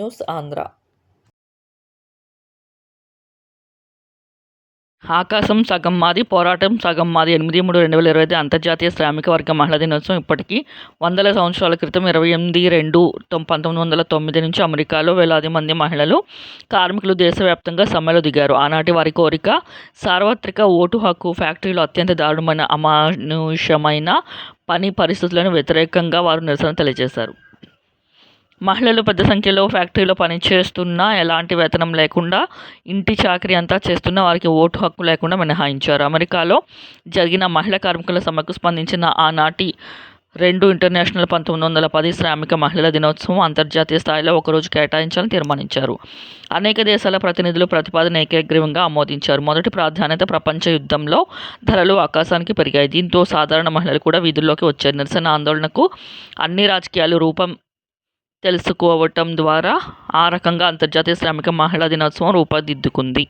News Andhra ఆకాశం సగం మాది పోరాటం సగం మాది. ఎనిమిది మూడు రెండు వేల ఇరవై ఐదు అంతర్జాతీయ శ్రామిక వర్గ మహిళా దినోత్సవం ఇప్పటికీ వందల సంవత్సరాల క్రితం ఇరవై ఎనిమిది రెండు పంతొమ్మిది వందల తొమ్మిది నుంచి అమెరికాలో వేలాది మంది మహిళలు కార్మికులు దేశవ్యాప్తంగా సమ్మెలో దిగారు. ఆనాటి వారి కోరిక సార్వత్రిక ఓటు హక్కు ఫ్యాక్టరీలో అత్యంత దారుణమైన అమానుషమైన పని పరిస్థితులను వ్యతిరేకంగా వారు నిరసన తెలియజేశారు. మహిళలు పెద్ద సంఖ్యలో ఫ్యాక్టరీలో పనిచేస్తున్నా ఎలాంటి వేతనం లేకుండా ఇంటి చాకరీ అంతా చేస్తున్న వారికి ఓటు హక్కు లేకుండా మినహాయించారు. అమెరికాలో జరిగిన మహిళా కార్మికుల సమ్మెకు స్పందించిన ఆనాటి రెండు ఇంటర్నేషనల్ పంతొమ్మిది వందల పది శ్రామిక మహిళల దినోత్సవం అంతర్జాతీయ స్థాయిలో ఒకరోజు కేటాయించాలని తీర్మానించారు. అనేక దేశాల ప్రతినిధులు ప్రతిపాదన ఏకగ్రీవంగా ఆమోదించారు. మొదటి ప్రాధాన్యత ప్రపంచ యుద్ధంలో ధరలు ఆకాశానికి పెరిగాయి. దీంతో సాధారణ మహిళలు కూడా వీధుల్లోకి వచ్చారు. నిరసన ఆందోళనకు అన్ని రాజకీయాలు రూపం తెలుసుకోవటం ద్వారా ఆ రకంగా అంతర్జాతీయ శ్రామిక మహిళా దినోత్సవం రూపుదిద్దుకుంది